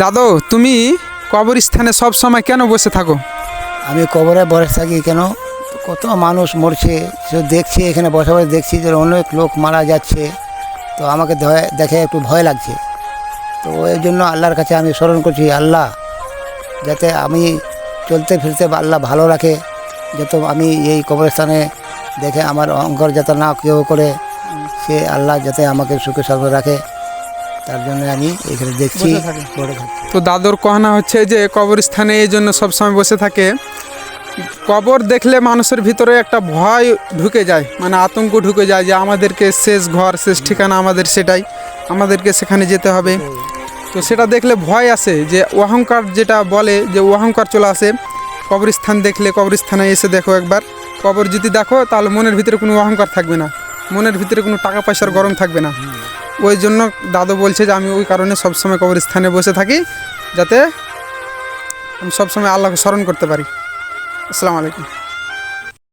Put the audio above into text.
দাদু, তুমি কবরস্থানে সব সময় কেন বসে থাকো? আমি কবরে বসে থাকি কেন? কত মানুষ মরছে, সে দেখছি, এখানে বসে বসে দেখছি, যে অনেক লোক মারা যাচ্ছে। তো আমাকে দেখে একটু ভয় লাগছে। তো ওই জন্য আল্লাহর কাছে আমি স্মরণ করছি, আল্লাহ, যাতে আমি চলতে ফিরতে আল্লাহ ভালো রাখে, যাতে আমি এই কবরস্থানে দেখে আমার অঙ্কর যাতে না কেউ করে, সে আল্লাহ যাতে আমাকে সুখে সর্বে রাখে। তার জন্য আমি এখানে দেখছি। তো দাদুর কহনা হচ্ছে যে কবরস্থানে এই জন্য সবসময় বসে থাকে। কবর দেখলে মানুষের ভিতরে একটা ভয় ঢুকে যায় মানে আতঙ্ক ঢুকে যায় যে আমাদেরকে শেষ ঘর শেষ ঠিকানা আমাদের সেটাই আমাদেরকে সেখানে যেতে হবে। তো সেটা দেখলে ভয় আসে যে অহংকার যেটা বলে যে অহংকার চলে আসে। কবরস্থান দেখলে কবরস্থানে এসে দেখো একবার। কবর যদি দেখো তাহলে মনের ভিতরে কোনো অহংকার থাকবে না। মনের ভিতরে কোনো টাকা পয়সার গরম থাকবে না। ওই জন্য দাদু বলছে যে আমি ওই কারণে সবসময় কবরস্থানে বসে থাকি, যাতে আমি সবসময় আল্লাহকে স্মরণ করতে পারি। আসসালামু আলাইকুম।